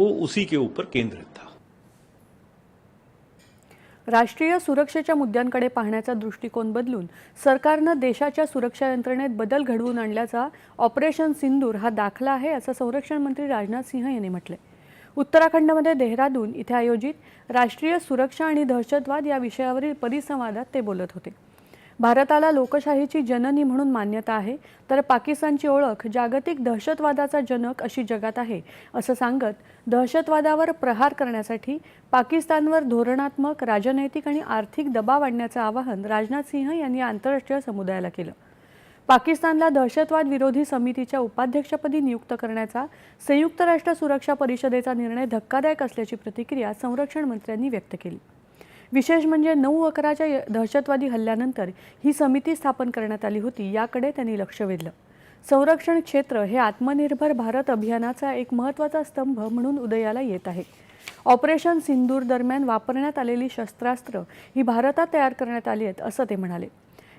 वो उसी के ऊपर केंद्रित था। राष्ट्रीय सुरक्षेच्या मुद्द्यांकडे पाहण्याचा दृष्टिकोन बदलून सरकारनं देशाच्या सुरक्षा यंत्रणेत बदल घडवून आणल्याचा ऑपरेशन सिंदूर हा दाखला आहे असं संरक्षण मंत्री राजनाथ सिंह यांनी म्हटलंय. उत्तराखंडमध्ये देहरादून इथे आयोजित राष्ट्रीय सुरक्षा आणि दहशतवाद या विषयावरील परिसंवादात ते बोलत होते. भारताला लोकशाहीची जननी म्हणून मान्यता आहे तर पाकिस्तानची ओळख जागतिक दहशतवादाचा जनक अशी जगात आहे असं सांगत दहशतवादावर प्रहार करण्यासाठी पाकिस्तानवर धोरणात्मक राजनैतिक आणि आर्थिक दबाव आणण्याचं आवाहन राजनाथ सिंह यांनी आंतरराष्ट्रीय समुदायाला केलं. पाकिस्तानला दहशतवाद विरोधी समितीच्या उपाध्यक्षपदी नियुक्त करण्याचा संयुक्त राष्ट्र सुरक्षा परिषदेचा निर्णय धक्कादायक असल्याची प्रतिक्रिया संरक्षण मंत्र्यांनी व्यक्त केली. विशेष म्हणजे नऊ अकराच्या दहशतवादी हल्ल्यानंतर ही समिती स्थापन करण्यात आली होती याकडे त्यांनी लक्ष वेधलं. संरक्षण क्षेत्र हे आत्मनिर्भर भारत अभियानाचा एक महत्त्वाचा स्तंभ म्हणून उदयाला येत आहे. ऑपरेशन सिंदूर दरम्यान वापरण्यात आलेली शस्त्रास्त्र ही भारतात तयार करण्यात आली आहेत असं ते म्हणाले.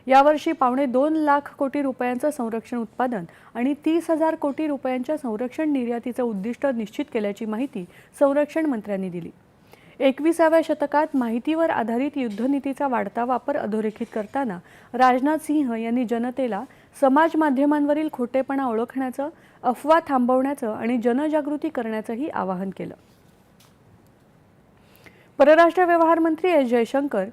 यावर्षी पावणे दोन लाख कोटी रुपयांचं संरक्षण उत्पादन आणि तीस हजार कोटी रुपयांच्या संरक्षण निर्यातीचं उद्दिष्ट निश्चित केल्याची माहिती संरक्षण मंत्र्यांनी दिली. एकविसाव्या शतकात माहितीवर आधारित युद्धनीतीचा वाढता वापर अधोरेखित करताना राजनाथ सिंह यांनी जनतेला समाज माध्यमांवरील खोटेपणा ओळखण्याचं अफवा थांबवण्याचं आणि जनजागृती करण्याचंही आवाहन केलं. परराष्ट्र व्यवहार मंत्री एस जयशंकर